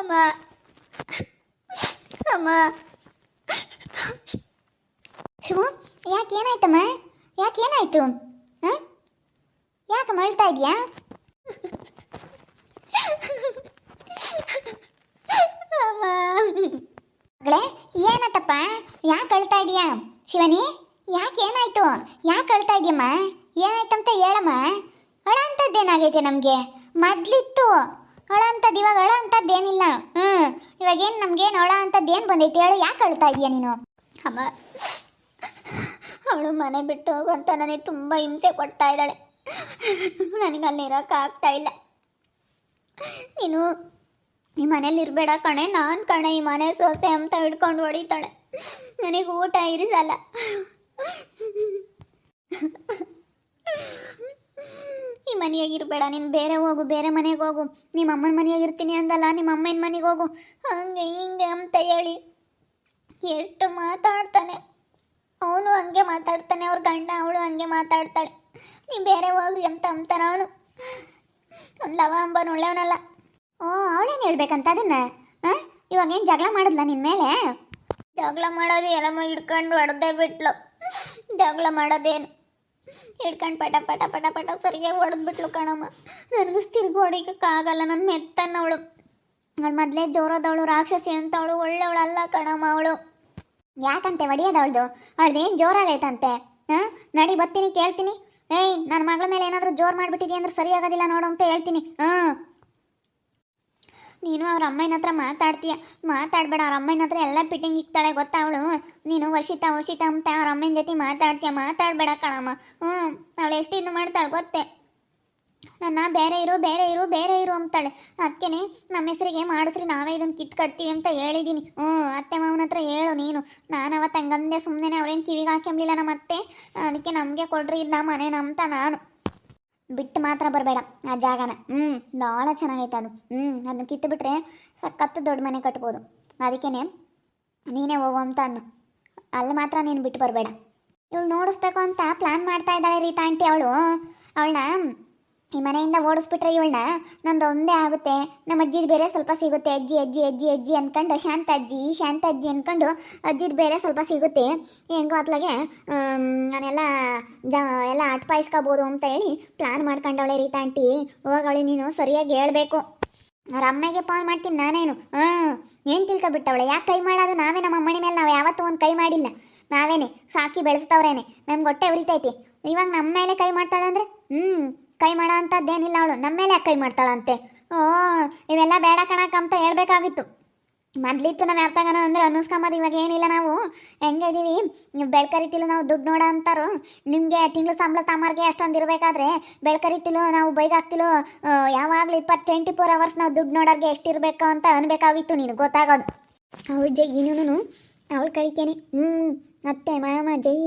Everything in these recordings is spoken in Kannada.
ಅಮ್ಮ ಅಮ್ಮ ಶಿವು ಯಾಕೆ ಏನಾಯ್ತಮ್ಮ? ಯಾಕೆ ಏನಾಯ್ತು? ಹಾಂ? ಯಾಕಮ್ಮ ಅಳ್ತಾ ಇದೆಯಾ? ಮಗಳೇ ಏನತ್ತಪ್ಪ? ಯಾಕೆ ಅಳ್ತಾ ಇದೀಯಾ? ಶಿವನಿ ಯಾಕೆ ಏನಾಯ್ತು? ಯಾಕೆ ಅಳ್ತಾ ಇದೀಯಮ್ಮ? ಏನಾಯ್ತಂತ ಹೇಳಮ್ಮ. ಅಳ ಅಂಥದ್ದೇನಾಗೈತೆ ನಮಗೆ? ಮೊದ್ಲಿತ್ತು. ಅಳ ಅಂತದ್ದು ಇವಾಗ ಅಳ ಅಂಥದ್ದೇನಿಲ್ಲ ಹ್ಞೂ ಇವಾಗ ಏನು ನಮ್ಗೇನು ಅಳ ಅಂತದ್ದು ಏನು ಬಂದೈತಿ ಹೇಳು, ಯಾಕೆ ಅಳ್ತಾ ಇದೀಯ ನೀನು? ಅಮ್ಮ, ಅವಳು ಮನೆ ಬಿಟ್ಟು ಹೋಗುವಂತ ನನಗೆ ತುಂಬ ಹಿಂಸೆ ಕೊಡ್ತಾ ಇದ್ದಾಳೆ. ನನಗೆ ಅಲ್ಲಿ ಆಗ್ತಾ ಇಲ್ಲ. ನೀನು ಈ ಮನೇಲಿ ಇರಬೇಡ ಕಣೆ, ನಾನು ಕಣೆ ಈ ಮನೆ ಸೊಸೆ ಅಂತ ಹಿಡ್ಕೊಂಡು ಹೊಡಿತಾಳೆ. ನನಗೆ ಊಟ ಇರಿಸಲ್ಲ. ಈ ಮನೆಯಾಗ ಇರಬೇಡ ನೀನು ಬೇರೆ ಹೋಗು, ಬೇರೆ ಮನೆಗೆ ಹೋಗು ನಿಮ್ಮ ಅಮ್ಮನ ಮನೆಯಾಗಿರ್ತೀನಿ ಅಂದಲ್ಲ ನಿಮ್ಮ ಅಮ್ಮನ ಮನೆಗೆ ಹೋಗು. ಹಂಗೆ ಹಿಂಗೆ ಅಂತ ಹೇಳಿ ಎಷ್ಟು ಮಾತಾಡ್ತಾನೆ. ಅವನು ಹಂಗೆ ಮಾತಾಡ್ತಾನೆ, ಅವ್ರ ಗಂಡ ಅವಳು ಹಂಗೆ ಮಾತಾಡ್ತಾಳೆ. ನೀ ಬೇರೆ ಹೋಗ್ರಿ ಅಂತ ಅಂತಾನ ಅವನು. ಅವ್ನು ಲವ ಅಂಬನ್ ಒಳ್ಳೆಯವನಲ್ಲ. ಓ, ಅವಳೇನು ಹೇಳ್ಬೇಕಂತ ಅದನ್ನ? ಇವಾಗ ಏನು ಜಗಳ ಮಾಡಿದ್ಲ ನಿನ್ನ ಮೇಲೆ? ಜಗಳ ಮಾಡೋದು ಎಲ್ಲಮ್ಮ ಹಿಡ್ಕೊಂಡು ಹೊಡೆದೇ ಬಿಟ್ಲು. ಜಗಳ ಮಾಡೋದೇನು? ಹಿಡ್ಕೊಂಡು ಪಟ ಪಟ ಪಟ ಪಟ ಸರಿಯಾಗಿ ಹೊಡೆದ್ಬಿಟ್ಲು ಕಣಮ್ಮ. ನನಗೂ ತಿರುಗಿ ಹೊಡಿಯೋಕ್ಕಾಗಲ್ಲ ನನ್ನ ಮೆತ್ತನ್ನವಳು ಅವಳು. ಮೊದಲೇ ಜೋರದವಳು, ರಾಕ್ಷಸಿ ಅಂತ ಅವಳು ಒಳ್ಳೆಯವಳಲ್ಲ ಕಣಮ್ಮ ಅವಳು. ಯಾಕಂತೆ ಹೊಡಿಯೋದು ಅವಳದು? ಅವಳ್ದು ಏನು ಜೋರಾಗೈತಂತೆ? ಹಾಂ? ನಡಿ, ಬರ್ತೀನಿ, ಕೇಳ್ತೀನಿ. ಏಯ್ ನನ್ನ ಮಗಳ ಮೇಲೆ ಏನಾದರೂ ಜೋರು ಮಾಡಿಬಿಟ್ಟಿದ್ಯಾ ಅಂದ್ರೆ ಸರಿಯಾಗೋದಿಲ್ಲ ನೋಡು ಅಂತ ಹೇಳ್ತೀನಿ. ಹಾಂ. ನೀನು ಅವ್ರ ಅಮ್ಮನ ಹತ್ರ ಮಾತಾಡ್ತೀಯ? ಮಾತಾಡ್ಬೇಡ, ಅವ್ರ ಅಮ್ಮನ ಹತ್ರ ಎಲ್ಲ ಫಿಟ್ಟಿಂಗ್ ಇಕ್ತಾಳೆ, ಗೊತ್ತಾ ಅವಳು? ನೀನು ವರ್ಷಿತ ವರ್ಷಿತ ಅಂತ ಅವ್ರ ಅಮ್ಮನ ಜೊತೆ ಮಾತಾಡ್ತೀಯ? ಮಾತಾಡ್ಬೇಡ ಕಣಮ್ಮ. ಹ್ಞೂ ಅವಳು ಎಷ್ಟು ಇದು ಮಾಡ್ತಾಳೆ ಗೊತ್ತೇ? ನನ್ನ ಬೇರೆ ಇರು ಬೇರೆ ಇರು ಬೇರೆ ಇರು ಅಂತಾಳೆ. ಅದಕ್ಕೇನೆ ನಮ್ಮ ಹೆಸರಿಗೆ ಮಾಡಿಸ್ರಿ, ನಾವೇ ಇದನ್ನು ಕಿತ್ ಕಟ್ತೀವಿ ಅಂತ ಹೇಳಿದ್ದೀನಿ ಹ್ಞೂ ಅತ್ತೆ ಮಾವನ ಹತ್ರ ಹೇಳು ನೀನು. ನಾನು ಅವತ್ತು ಹಂಗಂದೆ ಸುಮ್ಮನೆ ಅವ್ರೇನು ಕಿವಿಗೆ ಹಾಕ್ಯಂಬ್ಲಿಲ್ಲ ನಮ್ಮ ಅತ್ತೆ ಅದಕ್ಕೆ ನಮಗೆ ಕೊಡ್ರಿ ನಮ್ಮ ಮನೆ ನಮ್ತ ನಾನು. ಬಿಟ್ಟು ಮಾತ್ರ ಬರಬೇಡ ಆ ಜಾಗನ. ಹ್ಞೂ ಭಾಳ ಚೆನ್ನಾಗೈತೆ ಅದು. ಹ್ಞೂ ಅದನ್ನ ಕಿತ್ತು ಬಿಟ್ರೆ ಸಖತ್ತು ದೊಡ್ಡ ಮನೆ ಕಟ್ಬೋದು. ಅದಕ್ಕೇನೆ ನೀನೇ ಹೋಗು ಅಂತ ಅನ್ನು. ಅಲ್ಲಿ ಮಾತ್ರ ನೀನು ಬಿಟ್ಟು ಬರಬೇಡ. ಇವಳು ನೋಡಿಸ್ಬೇಕು ಅಂತ ಪ್ಲ್ಯಾನ್ ಮಾಡ್ತಾ ಇದ್ದಾಳೆ ರೀತಾ ಆಂಟಿ ಅವಳು. ಅವಳನ್ನ ಈ ಮನೆಯಿಂದ ಓಡಿಸ್ಬಿಟ್ರೆ ಇವಳನ್ನ? ನಂದು ಒಂದೇ ಆಗುತ್ತೆ. ನಮ್ಮ ಅಜ್ಜಿದ ಬೇರೆ ಸ್ವಲ್ಪ ಸಿಗುತ್ತೆ. ಅಜ್ಜಿ ಅಜ್ಜಿ ಅಜ್ಜಿ ಅಜ್ಜಿ ಅಂದ್ಕೊಂಡು ಶಾಂತ ಅಜ್ಜಿ ಶಾಂತ ಅಜ್ಜಿ ಅಂದ್ಕೊಂಡು ಅಜ್ಜಿದು ಬೇರೆ ಸ್ವಲ್ಪ ಸಿಗುತ್ತೆ. ಹೆಂಗೋ ಅತ್ಲಾಗೆ ನಾನೆಲ್ಲ ಜ, ಎಲ್ಲ ಅಟ್ಪಾಯಿಸ್ಕೋಬೋದು ಅಂತ ಹೇಳಿ ಪ್ಲ್ಯಾನ್ ಮಾಡ್ಕೊಂಡವಳೆ ರೀತಾ ಆಂಟಿ. ಹೋಗವಳೆ, ನೀನು ಸರಿಯಾಗಿ ಹೇಳಬೇಕು. ಅವ್ರ ಅಮ್ಮಗೆ ಫೋನ್ ಮಾಡ್ತೀನಿ ನಾನೇನು. ಹಾಂ, ಏನು ತಿಳ್ಕೊಬಿಟ್ಟವಳೆ? ಯಾಕೆ ಕೈ ಮಾಡೋದು ನಾವೇ? ನಮ್ಮ ಅಮ್ಮನ ಮೇಲೆ ನಾವು ಯಾವತ್ತೂ ಒಂದು ಕೈ ಮಾಡಿಲ್ಲ. ನಾವೇನೆ, ಸಾಕಿ ಬೆಳೆಸ್ತವ್ರೇನೆ ನಮ್ಗೆ ಹೊಟ್ಟೆ ಉರಿತೈತಿ. ಇವಾಗ ನಮ್ಮ ಮೇಲೆ ಕೈ ಮಾಡ್ತಾಳೆ ಅಂದರೆ? ಹ್ಞೂ ಕೈ ಮಾಡೋ ಅಂಥದ್ದೇನಿಲ್ಲ ಅವಳು. ನಮ್ಮ ಮೇಲೆ ಕೈ ಮಾಡ್ತಾಳಂತೆ? ಓ, ಇವೆಲ್ಲ ಬೇಡ ಕಣಕ್ಕೆ ಅಂತ ಹೇಳ್ಬೇಕಾಗಿತ್ತು. ಮೊದ್ಲಿತ್ತು ನಾವು ಯಾರ್ತಾಗನ ಅಂದ್ರೆ ಅನ್ನಿಸ್ಕೊಂಬೋದು ಇವಾಗ ಏನಿಲ್ಲ ನಾವು. ಹೆಂಗೆ ಇದೀವಿ? ಬೆಳ್ಕರಿತಿಲು ನಾವು ದುಡ್ಡು ನೋಡ ಅಂತಾರು. ನಿಮಗೆ ತಿಂಗಳು ಸಂಬಳ ತಾಮಾರ್ಗೆ ಅಷ್ಟೊಂದು ಇರಬೇಕಾದ್ರೆ ಬೆಳ್ಕರಿತಿಲು ನಾವು ಬೈಗಾಕ್ತಿಲು ಯಾವಾಗಲೂ ಇಪ್ಪತ್ತು ಟ್ವೆಂಟಿ ಫೋರ್ ಅವರ್ಸ್ ನಾವು ದುಡ್ಡು ನೋಡೋರಿಗೆ ಎಷ್ಟಿರಬೇಕು ಅಂತ ಅನ್ಬೇಕಾಗಿತ್ತು ನೀನು ಗೊತ್ತಾಗೋದು. ಅವಳು ಜೈ ಇನ್ನೂ ಅವಳು ಕಡಿಕೇನೆ. ಹ್ಞೂ ಅತ್ತೆ ಮಾಮ ಜೈ.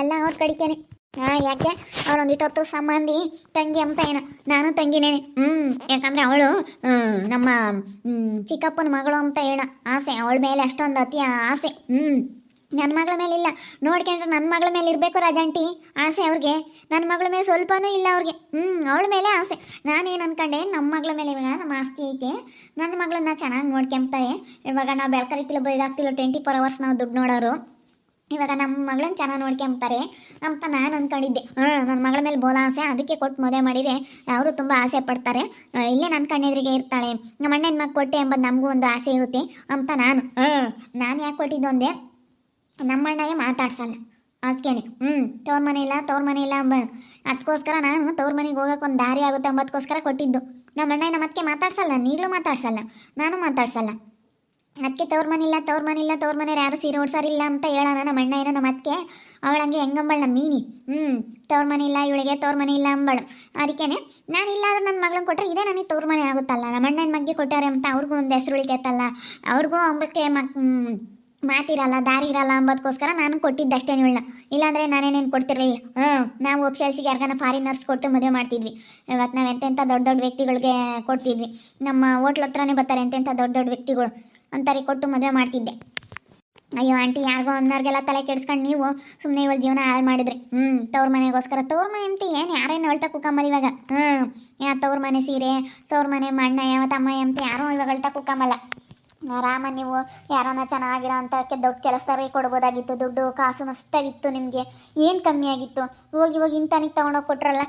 ಎಲ್ಲ ಅವ್ರ ಕಡಿಕೇನೆ. ಹಾಂ ಯಾಕೆ? ಅವ್ರೊಂದಿಟ್ಟು ಹೊತ್ತು ಸಂಬಂಧಿ, ತಂಗಿ ಅಂತ ಏನು. ನಾನು ತಂಗಿನೇನೆ ಹ್ಞೂ ಯಾಕಂದರೆ ಅವಳು ನಮ್ಮ ಚಿಕ್ಕಪ್ಪನ ಮಗಳು ಅಂತ ಹೇಳ ಆಸೆ. ಅವಳ ಮೇಲೆ ಅಷ್ಟೊಂದು ಅತಿ ಆಸೆ. ಹ್ಞೂ ನನ್ನ ಮಗಳ ಮೇಲೆ ಇಲ್ಲ ನೋಡ್ಕೊಂಡ್ರೆ ನನ್ನ ಮಗಳ ಮೇಲೆ ಇರಬೇಕು ರಾಜಂಟಿ ಆಸೆ ಅವ್ರಿಗೆ. ನನ್ನ ಮಗಳ ಮೇಲೆ ಸ್ವಲ್ಪನೂ ಇಲ್ಲ ಅವ್ರಿಗೆ. ಹ್ಞೂ ಅವಳ ಮೇಲೆ ಆಸೆ. ನಾನೇನು ಅನ್ಕೊಂಡೆ ನಮ್ಮ ಮಗಳ ಮೇಲೆ ಇವಾಗ ನಮ್ಮ ಆಸ್ತಿ ಐತೆ. ನನ್ನ ಮಗಳನ್ನ ಚೆನ್ನಾಗಿ ನೋಡ್ಕೊಂತಾರೆ. ಇವಾಗ ನಾವು ಬೆಳ್ಕರಿತಿಲ್ಲ ಬೈದಾಗ್ತಿಲ್ಲ, ಟ್ವೆಂಟಿ ಫೋರ್ ಅವರ್ಸ್ ನಾವು ದುಡ್ಡು ನೋಡೋರು. ಇವಾಗ ನಮ್ಮ ಮಗಳನ್ನ ಚೆನ್ನಾಗಿ ನೋಡ್ಕೊಂಬ್ತಾರೆ ಅಂತ ನಾನು ಅಂದ್ಕೊಂಡಿದ್ದೆ ಹಾಂ ನನ್ನ ಮಗಳ ಮೇಲೆ ಬೋಲ ಆಸೆ, ಅದಕ್ಕೆ ಕೊಟ್ಟು ಮದುವೆ ಮಾಡಿದೆ. ಅವರು ತುಂಬ ಆಸೆ ಪಡ್ತಾರೆ. ಇಲ್ಲೇ ನನ್ನ ಕಣ್ಣೆದ್ರಿಗೆ ಇರ್ತಾಳೆ. ನಮ್ಮ ಅಣ್ಣನ ಮಗ ಕೊಟ್ಟೆ ಎಂಬುದು ನಮಗೂ ಒಂದು ಆಸೆ ಇರುತ್ತೆ. ಅಂತ ನಾನು, ಹಾಂ, ನಾನು ಯಾಕೆ ಕೊಟ್ಟಿದ್ದು ಅಂದೆ ನಮ್ಮ ಅಣ್ಣಗೆ ಮಾತಾಡ್ಸಲ್ಲ. ಅದಕ್ಕೇನೆ ಹ್ಞೂ ತವ್ರ ಮನೆ ಇಲ್ಲ, ತವ್ರ ಮನೆ ಇಲ್ಲ ಅಂಬ. ಅದಕ್ಕೋಸ್ಕರ ನಾನು ತವ್ರ ಮನೆಗೆ ಹೋಗೋಕೆ ಒಂದು ದಾರಿ ಆಗುತ್ತೆ ಅಂಬೋದಕ್ಕೋಸ್ಕರ ಕೊಟ್ಟಿದ್ದು. ನಮ್ಮ ಅಣ್ಣ ನಮ್ಮ ಅದಕ್ಕೆ ಮಾತಾಡ್ಸಲ್ಲ, ನೀಗಲೂ ಮಾತಾಡ್ಸಲ್ಲ, ನಾನು ಮಾತಾಡ್ಸಲ್ಲ. ಅದಕ್ಕೆ ತವ್ರ ಮನೆ ಇಲ್ಲ, ತವ್ರ ಮನೆ ಇಲ್ಲ, ತವ್ರ ಮನೆಯವ್ರು ಯಾರು ಸೀರೆ ಉಡ್ಸಾರಿಲ್ಲ ಅಂತ ಹೇಳೋಣ ನಮ್ಮ ಅಣ್ಣ ಏನೋ ನಮ್ಮ ಅದಕ್ಕೆ ಅವಳಂಗೆ ಹೆಂಗಂಬಳ ನಮ್ಮ ಮೀನಿ. ಹ್ಞೂ ತವ್ರ ಮನೆ ಇಲ್ಲ, ಇವಳಿಗೆ ತವ್ರ ಮನೆ ಇಲ್ಲ ಅಂಬಳು. ಅದಕ್ಕೇ ನಾನು ಇಲ್ಲಾದ್ರೂ ನನ್ನ ಮಗಳನ್ನ ಕೊಟ್ಟರೆ ಇದೇ ನನಗೆ ತವ್ರ ಮನೆ ಆಗುತ್ತಲ್ಲ. ನಮ್ಮ ಅಣ್ಣನ ಮಗ್ಗೆ ಕೊಟ್ಟಾರೆ ಅಂತ ಅವ್ರಿಗೂ ಒಂದು ಹೆಸರು ಉಳಿತೈತಲ್ಲ. ಅವ್ರಿಗೂ ಅಂಬಕ್ಕೆ ಮಕ್ ಮಾತಿರಲ್ಲ ದಾರಿ ಇರಲ್ಲ ಅಂಬೋದಕ್ಕೋಸ್ಕರ ನಾನು ಕೊಟ್ಟಿದ್ದಷ್ಟೇ ಇವಳನ್ನ. ಇಲ್ಲಾಂದರೆ ನಾನೇನೇನು ಕೊಡ್ತಿರಲಿ? ಹ್ಞೂ ನಾವು ಒಪ್ಶಲ್ಸಿಗೆ ಯಾರಿಗಾನ ಫಾರಿನರ್ಸ್ ಕೊಟ್ಟು ಮದುವೆ ಮಾಡ್ತಿದ್ವಿ. ಇವತ್ತು ನಾವು ಎಂತೆಂಥ ದೊಡ್ಡ ದೊಡ್ಡ ವ್ಯಕ್ತಿಗಳಿಗೆ ಕೊಡ್ತಿದ್ವಿ. ನಮ್ಮ ಹೋಟ್ಲ್ ಹತ್ರನೇ ಬರ್ತಾರೆ ಎಂತೆಂಥ ದೊಡ್ಡ ದೊಡ್ಡ ವ್ಯಕ್ತಿಗಳು. ಅಂತಾರೆ ಕೊಟ್ಟು ಮದುವೆ ಮಾಡ್ತಿದ್ದೆ. ಅಯ್ಯೋ ಆಂಟಿ ಯಾರಿಗೋ ಅಂದವ್ರಿಗೆಲ್ಲ ತಲೆ ಕೆಡ್ಸ್ಕೊಂಡು ನೀವು ಸುಮ್ಮನೆ ಇವಳು ಜೀವನ ಹಾಳು ಮಾಡಿದ್ರಿ. ಹ್ಞೂ ತವ್ರ ಮನೆಗೋಸ್ಕರ. ತವ್ರ ಮನೆ ಅಂತ ಏನು ಯಾರೇನು ಅಳ್ತಾ ಕುಕ್ಕಂಬಲ್ಲ ಇವಾಗ? ಹ್ಞೂ ಯಾ ತವ್ರ ಮನೆ ಸೀರೆ, ತವ್ರ ಮನೆ ಮಣ್ಣ, ಯಾವ ತಮ್ಮ ಅಂತ ಯಾರೂ ಇವಾಗ ಅಳ್ತಾ ಕುಕ್ಕಂಬಲ್ಲ. ಆರಾಮ ನೀವು ಯಾರನ್ನ ಚೆನ್ನಾಗಿರೋ ಅಂತಕ್ಕೆ ದೊಡ್ಡ ಕೆಲಸದವ್ರಿಗೆ ಕೊಡ್ಬೋದಾಗಿತ್ತು. ದುಡ್ಡು ಕಾಸು ಮಸ್ತಾಗಿತ್ತು ನಿಮಗೆ. ಏನು ಕಮ್ಮಿ ಆಗಿತ್ತು? ಹೋಗಿ ಹೋಗಿ ಇಂಥನಿಗೆ ತೊಗೊಂಡೋಗಿ ಕೊಟ್ರಲ್ಲ.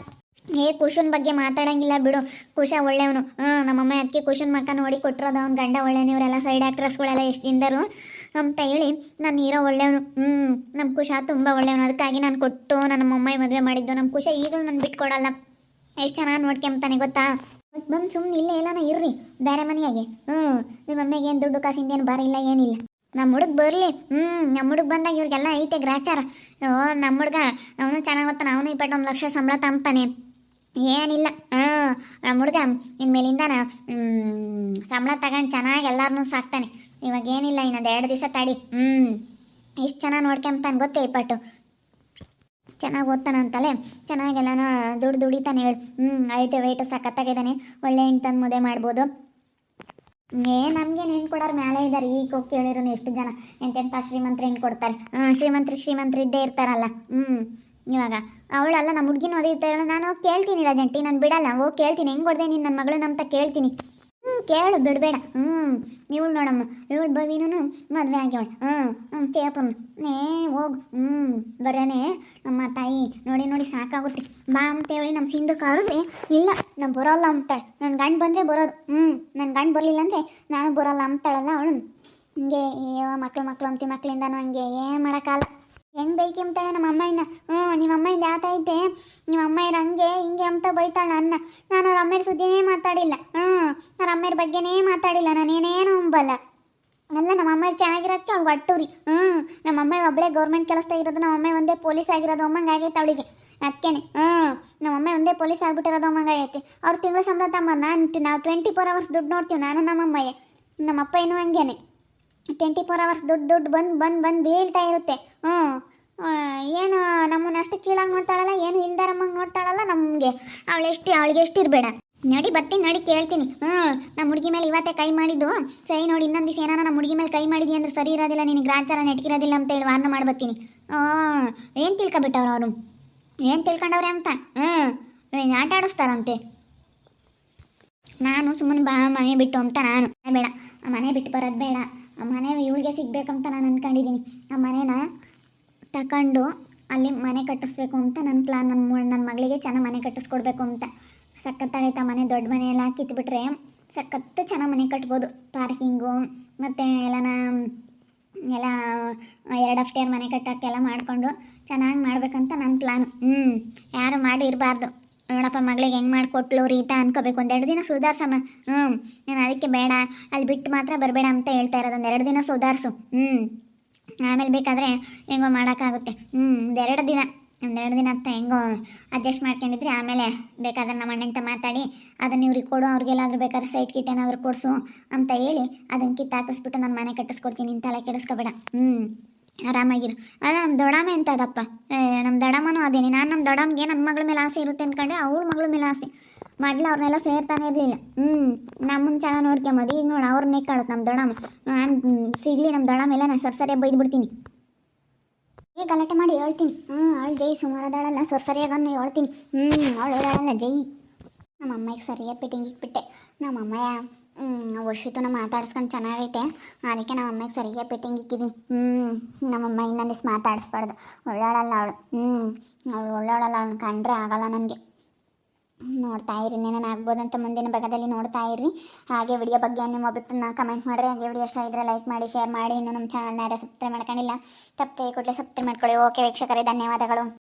ಏ, ಕುಶನ್ ಬಗ್ಗೆ ಮಾತಾಡಂಗಿಲ್ಲ ಬಿಡು. ಕುಶ ಒಳ್ಳೆಯವನು. ಹ್ಞೂ ನಮ್ಮಮ್ಮ ಅದಕ್ಕೆ ಕುಶನ್ ಮಕ್ಕ ನೋಡಿ ಕೊಟ್ಟಿರೋದು. ಅವ್ನ ಗಂಡ ಒಳ್ಳೆಯವನು ಇವರೆಲ್ಲ ಸೈಡ್ ಆ್ಯಕ್ಟ್ರಸ್ಗಳೆಲ್ಲ ಎಷ್ಟು ತಿಂದರು ಅಂತ ಹೇಳಿ ನಾನು ಹೀರೋ ಒಳ್ಳೆಯವನು. ಹ್ಞೂ ನಮ್ಮ ಕುಶ ತುಂಬ ಒಳ್ಳೆಯವನು. ಅದಕ್ಕಾಗಿ ನಾನು ಕೊಟ್ಟು ನನ್ನ ಮೊಮ್ಮೈ ಮದುವೆ ಮಾಡಿದ್ದು. ನಮ್ಮ ಕುಶ ಈಗಲೂ ನಾನು ಬಿಟ್ಕೊಡಲ್ಲ ಎಷ್ಟು ಚೆನ್ನಾಗಿ ನೋಡ್ಕೊಂಬ್ತಾನೆ ಗೊತ್ತಾ? ಬಂದು ಸುಮ್ಮನೆ ಇಲ್ಲೇ ಎಲ್ಲಾನ ಇರ್ರಿ. ಬೇರೆ ಮನೆಯಾಗೆ. ಹ್ಞೂ ನಿಮ್ಮ ಅಮ್ಮಗೆ ಏನು ದುಡ್ಡು ಕಾಸಿಂದೇನು ಬರಿಲ್ಲ ಏನಿಲ್ಲ. ನಮ್ಮ ಹುಡುಗ ಬರಲಿ. ಹ್ಞೂ ನಮ್ಮ ಹುಡುಗ ಬಂದಾಗ ಇವ್ರಿಗೆಲ್ಲ ಐತೆ ಗ್ರಾಚಾರ. ಓ ನಮ್ಮ ಹುಡುಗ. ಅವನು ಚೆನ್ನಾಗಿ ಗೊತ್ತಾನೆ ಅವನು ಇಪ್ಪತ್ತೊಂದು ಲಕ್ಷ ಸಂಬಳ ತಂತಾನೆ ಏನಿಲ್ಲ. ಹಾಂ ನಮ್ಮ ಹುಡುಗ ಇನ್ಮೇಲಿಂದ ಸಂಬಳ ತಗೊಂಡು ಚೆನ್ನಾಗಿ ಎಲ್ಲರನ್ನೂ ಸಾಕ್ತಾನೆ. ಇವಾಗ ಏನಿಲ್ಲ, ಇನ್ನೊಂದು ಎರಡು ದಿವಸ ತಾಡಿ. ಹ್ಞೂ ಎಷ್ಟು ಚೆನ್ನಾಗಿ ನೋಡ್ಕೊಂತಾನೆ ಗೊತ್ತೇ ಈ ಪಟ್ಟು ಚೆನ್ನಾಗಿ ಓದ್ತಾನಂತಲೇ ಚೆನ್ನಾಗೆಲ್ಲನ ದುಡ್ಡು ದುಡಿತಾನೆ ಹೇಳು. ಹ್ಞೂ ಐಟು ವೆಯ್ಟು ಸಖತ್ತಾಗಿದ್ದಾನೆ. ಒಳ್ಳೆ ಹೆಣ್ಣು ಮುದೆ ಮಾಡ್ಬೋದು. ಏ, ನಮಗೆ ಹೆಣ್ಣು ಕೊಡೋರು ಮೇಲೆ ಇದ್ದಾರೆ ಈಗ ಹೋಗಿ ಕೇಳಿರೋನು ಎಷ್ಟು ಜನ. ಎಂತೆಂಥ ಶ್ರೀಮಂತರು ಹೆಣ್ಣು ಕೊಡ್ತಾರೆ. ಹ್ಞೂ ಶ್ರೀಮಂತ್ರಿಗೆ ಶ್ರೀಮಂತರು ಇದ್ದೇ ಇರ್ತಾರಲ್ಲ. ಹ್ಞೂ ಇವಾಗ ಅವಳಲ್ಲ ನಮ್ಮ ಹುಡುಗಿನ ಓದಿರ್ತಾಳೆ ನಾನು ಕೇಳ್ತೀನಿ ರಜಂಟಿ, ನಾನು ಬಿಡಲ್ಲ. ಓ, ಕೇಳ್ತೀನಿ. ಹೆಂಗೆ ಕೊಡ್ದೆ ನೀನು ನನ್ನ ಮಗಳನ್ನ ಅಂತ ಕೇಳ್ತೀನಿ. ಹ್ಞೂ ಕೇಳು, ಬಿಡಬೇಡ. ಹ್ಞೂ ನೀವು ನೋಡಮ್ಮ, ಇವಳು ಬವಿನೂ ಮದುವೆ ಆಗ್ಯವಳು. ಹ್ಞೂ ಹ್ಞೂ ಕೇಳ್ತಮ್ಮ ಏ, ಹೋಗು. ಹ್ಞೂ ಬರೇನೆ. ನಮ್ಮ ತಾಯಿ ನೋಡಿ ನೋಡಿ ಸಾಕಾಗುತ್ತೆ. ಬಾ ಅಂತ ಹೇಳಿ ನಮ್ಮ ಸಿಂಧು ಕರೆದ್ರೆ ಇಲ್ಲ, ನಾನು ಬರೋಲ್ಲ ಅಂತಾಳೆ. ನನ್ನ ಗಂಡು ಬಂದರೆ ಬರೋದು. ಹ್ಞೂ ನನ್ನ ಗಂಡು ಬರಲಿಲ್ಲ ಅಂದರೆ ನಾನು ಬರೋಲ್ಲ ಅಂತಾಳಲ್ಲ ಅವಳು. ಹಿಂಗೆ ಏ ಮಕ್ಳು ಮಕ್ಳು, ಅಂತಿ ಮಕ್ಕಳಿಂದನೂ ಹಂಗೆ. ಏನು ಮಾಡೋಕ್ಕಲ್ಲ ಹೆಂಗೆ ಬೈಕಿ ಅಂತಾಳೆ ನಮ್ಮ ಅಮ್ಮಯ್ಯನ? ಹ್ಞೂ, ನಿಮ್ಮ ಅಮ್ಮಯಿಂದ ಯಾತ ಐತೆ. ನಿಮ್ಮ ಅಮ್ಮಯ್ಯರು ಹಂಗೆ ಹಿಂಗೆ ಅಂತ ಬೈತಾಳೆ ನನ್ನ. ನಾನು ಅವ್ರ ಅಮ್ಮೆಯ ಸುದ್ದಿನೇ ಮಾತಾಡಿಲ್ಲ. ಹ್ಞೂ, ಅವ್ರ ಅಮ್ಮೆಯ ಬಗ್ಗೆನೇ ಮಾತಾಡಿಲ್ಲ. ನಾನೇನೇನು ಅಂಬಲ್ಲ ಅಲ್ಲ, ನಮ್ಮ ಅಮ್ಮಾಯಿ ಚೆನ್ನಾಗಿರೋಕ್ಕೆ ಅವ್ಳು ಒಟ್ಟೂರಿ. ಹ್ಞೂ, ನಮ್ಮ ಅಮ್ಮ ಒಬ್ಬಳೇ ಗೌರ್ಮೆಂಟ್ ಕೆಲಸದಾಗ ಇರೋದು, ನಮ್ಮ ಅಮ್ಮ ಒಂದೇ ಪೊಲೀಸ್ ಆಗಿರೋದು ಅಮ್ಮಂಗೆ ಆಗೈತೆ ಅವಳಿಗೆ. ಅದಕ್ಕೇನೆ. ಹ್ಞೂ, ನಮ್ಮ ಅಮ್ಮ ಒಂದೇ ಪೊಲೀಸ್ ಆಗ್ಬಿಟ್ಟಿರೋದು ಅಮ್ಮಂಗೆ ಆಗೈತೆ. ಅವ್ರು ತಿಂಗಳು ಸಂಬಳ ತಮ್ಮ. ನಾನು ನಾವು ಟ್ವೆಂಟಿ ಫೋರ್ ಅವರ್ಸ್ ದುಡ್ಡು ನೋಡ್ತೀವಿ, ನಾನು ನಮ್ಮ ಅಮ್ಮಯ್ಯ. ನಮ್ಮ ಅಪ್ಪ ಏನೂ ಹಂಗೇನೆ. ಟ್ವೆಂಟಿ ಫೋರ್ ಅವರ್ಸ್ ದುಡ್ಡು ದುಡ್ಡು ಬಂದು ಬಂದು ಬಂದು ಬೀಳ್ತಾ ಇರುತ್ತೆ. ಹ್ಞೂ ಏನು ನಮ್ಮನ್ನ ಅಷ್ಟು ಕೀಳಾಗಿ ನೋಡ್ತಾಳಲ್ಲ, ಏನು ಇಲ್ದಾರಮ್ಮಂಗೆ ನೋಡ್ತಾಳಲ್ಲ ನಮಗೆ. ಅವಳು ಎಷ್ಟು ಅವಳಿಗೆ ಎಷ್ಟು ಇರಬೇಡ. ನಡಿ ಬರ್ತೀನಿ ನಡಿ ಕೇಳ್ತೀನಿ. ಹ್ಞೂ ನಮ್ಮ ಹುಡುಗಿ ಮೇಲೆ ಇವತ್ತೇ ಕೈ ಮಾಡಿದ್ದು. ಸರಿ ನೋಡಿ, ಇನ್ನೊಂದು ದಿವಸ ಏನಾರ ನಮ್ಮ ಹುಡುಗಿ ಮೇಲೆ ಕೈ ಮಾಡಿದಿ ಅಂದ್ರೆ ಸರಿ ಇರೋದಿಲ್ಲ, ನಿನಗೆ ಗ್ರಾಚಾರ ನೆಟ್ಕಿರೋದಿಲ್ಲ ಅಂತ ಹೇಳಿ ವಾರ್ನ ಮಾಡಿ ಬರ್ತೀನಿ ಹಾಂ ಏನು ತಿಳ್ಕೊಬಿಟ್ಟವ್ರು ಅವರು? ಏನು ತಿಳ್ಕೊಂಡವ್ರೆ ಅಂತ? ಹ್ಞೂ ಆಟ ಆಡಿಸ್ತಾರಂತೆ. ನಾನು ಸುಮ್ಮನೆ ಬಾ, ಮನೆ ಬಿಟ್ಟು ಅಂತ ನಾನು. ಬೇಡ. ಮನೆ ಬಿಟ್ಟು ಬರೋದು ಬೇಡ. ಆ ಮನೆ ಇವಳಿಗೆ ಸಿಗಬೇಕಂತ ನಾನು ಅಂದ್ಕೊಂಡಿದ್ದೀನಿ ಆ ಮನೇನ ತಗೊಂಡು ಅಲ್ಲಿ ಮನೆ ಕಟ್ಟಿಸ್ಬೇಕು ಅಂತ ನನ್ನ ಪ್ಲಾನ್ ನನ್ನ ನನ್ನ ಮಗಳಿಗೆ ಚೆನ್ನಾಗಿ ಮನೆ ಕಟ್ಟಿಸ್ಕೊಡ್ಬೇಕು ಅಂತ. ಸಖತ್ತಾಗೈತೆ ಆ ಮನೆ, ದೊಡ್ಡ ಮನೆ ಎಲ್ಲ ಕಿತ್ಬಿಟ್ರೆ ಸಖತ್ತು ಚೆನ್ನಾಗಿ ಮನೆ ಕಟ್ಬೋದು. ಪಾರ್ಕಿಂಗು ಮತ್ತು ಎಲ್ಲನ, ಎಲ್ಲ ಎರಡು ಅಫ್ಟೇರ್ ಮನೆ ಕಟ್ಟೋಕ್ಕೆಲ್ಲ ಮಾಡಿಕೊಂಡು ಚೆನ್ನಾಗಿ ಮಾಡಬೇಕಂತ ನನ್ನ ಪ್ಲಾನ್ ಹ್ಞೂ ಯಾರು ಮಾಡಿ ಇರಬಾರ್ದು ನೋಡಪ್ಪ, ಮಗಳಿಗೆ ಹೆಂಗೆ ಮಾಡಿಕೊಟ್ಲು ರೀತಾ ಅನ್ಕೋಬೇಕು. ಒಂದೆರಡು ದಿನ ಸುಧಾರ್ಸಮ್ಮ. ಹ್ಞೂ ನಾನು ಅದಕ್ಕೆ ಬೇಡ, ಅಲ್ಲಿ ಬಿಟ್ಟು ಮಾತ್ರ ಬರಬೇಡ ಅಂತ ಹೇಳ್ತಾ ಇರೋದು. ಒಂದೆರಡು ದಿನ ಸುಧಾರಿಸು. ಹ್ಞೂ ಆಮೇಲೆ ಬೇಕಾದರೆ ಹೆಂಗೋ ಮಾಡೋಕ್ಕಾಗುತ್ತೆ. ಹ್ಞೂ ಒಂದೆರಡು ದಿನ. ಒಂದೆರಡು ದಿನ ಅಂತ ಹೆಂಗೋ ಅಡ್ಜಸ್ಟ್ ಮಾಡ್ಕೊಂಡಿದ್ರಿ. ಆಮೇಲೆ ಬೇಕಾದ್ರೆ ನಮ್ಮ ಅಣ್ಣಂತ ಮಾತಾಡಿ, ಅದನ್ನ ಇವ್ರಿಗೆ ಕೊಡು, ಅವ್ರಿಗೆಲ್ಲಾದ್ರೂ ಬೇಕಾದ್ರೆ ಸೈಟ್ ಕಿಟ್ ಏನಾದರೂ ಕೊಡಿಸು ಅಂತ ಹೇಳಿ, ಅದನ್ನ ಕಿತ್ತಾಕಿಸ್ಬಿಟ್ಟು ನಾನು ಮನೆ ಕಟ್ಟಿಸ್ಕೊಡ್ತೀನಿ. ತಲೆ ಕೆಡಿಸ್ಕೊಬೇಡ. ಹ್ಞೂ ಆರಾಮಾಗಿರು. ಅಲ್ಲ ನಮ್ಮ ದೊಡಮ್ಮ ಎಂತ ಅದಪ್ಪ ನಮ್ಮ ದೊಡಮ್ಮನೂ ಅದೇನೆ. ನಾನು ನಮ್ಮ ದೊಡಮ್ಮಗೆ ನನ್ನ ಮಗಳ ಮೇಲೆ ಆಸೆ ಇರುತ್ತೆ ಅಂದ್ಕೊಂಡೆ ಅವ್ರ ಮಗಳ ಮೇಲೆ ಆಸೆ. ಮೊದ್ಲು ಅವ್ರನ್ನೆಲ್ಲ ಸೇರ್ತಾನೆ ಇರಲಿಲ್ಲ. ಹ್ಞೂ ನಮ್ಮನ್ನು ಚೆನ್ನಾಗಿ ನೋಡ್ಕೊಂಬೋದು ಈಗ ನೋಡಿ ಅವ್ರನ್ನೇ ಕಾಡುತ್ತೆ ನಮ್ಮ ದೊಡಮ್ಮ. ನಾನು ಸಿಗಲಿ ನಮ್ಮ ಎಲ್ಲ ನಾನು ಸರ್ಸರಿಯಾಗಿ ಬೈದು ಬಿಡ್ತೀನಿ ಏ, ಗಲಾಟೆ ಮಾಡಿ ಹೇಳ್ತೀನಿ. ಹ್ಞೂ ಅವಳು ಜೈ ಸುಮಾರದಾಳಲ್ಲ ಸರ್ಸರಿಯಾಗನ್ನು ಹೇಳ್ತೀನಿ. ಹ್ಞೂ ಅವಳು ಹೇಳಲ್ಲ ಜೈ. ನಮ್ಮ ಅಮ್ಮಗೆ ಸರಿಯಾಗಿ ಪಿಟಿಂಗ್ ಇಟ್ಬಿಟ್ಟೆ. ನಮ್ಮ ಅಮ್ಮಯ್ಯ ವರ್ಷಿತನ ಮಾತಾಡ್ಸ್ಕೊಂಡು ಚೆನ್ನಾಗೈತೆ. ಅದಕ್ಕೆ ನಮ್ಮ ಅಮ್ಮಗೆ ಸರಿಯಾಗಿ ಪೆಟ್ಟಿಂಗ್ ಇಕ್ಕಿದ್ದೀನಿ ಹ್ಞೂ ನಮ್ಮಮ್ಮ ಇನ್ನೊಂದು ದಿವ್ಸ ಮಾತಾಡಿಸ್ಬಾರ್ದು. ಒಳ್ಳಾಳಲ್ಲ ಅವಳು. ಹ್ಞೂ ಅವಳು ಒಳ್ಳಾಳಲ್ಲ ಅವಳು ಕಂಡ್ರೆ ಆಗಲ್ಲ ನನಗೆ. ನೋಡ್ತಾ ಇರಿ, ಏನೇನು ಆಗ್ಬೋದಂತ ಮುಂದಿನ ಭಾಗದಲ್ಲಿ ನೋಡ್ತಾ ಇರಿ ಹಾಗೆ ವಿಡಿಯೋ ಬಗ್ಗೆ ನಿಮ್ಮ ಅಭಿಪ್ರಾಯ ಕಮೆಂಟ್ ಮಾಡಿರಿ. ಹಾಗೆ ವಿಡಿಯೋ ಇಷ್ಟ ಇದ್ದರೆ ಲೈಕ್ ಮಾಡಿ ಶೇರ್ ಮಾಡಿ. ಇನ್ನು ನಮ್ಮ ಚಾನಲ್ನ ಯಾರು ಸಬ್ಸ್ಕ್ರೈಬ್ ಮಾಡ್ಕೊಂಡಿಲ್ಲ ತಪ್ಪೇ ಕೂಡಲೇ ಸಬ್ಸ್ಕ್ರೈಬ್ ಮಾಡ್ಕೊಳ್ಳಿ. ಓಕೆ ವೀಕ್ಷಕರೇ, ಧನ್ಯವಾದಗಳು.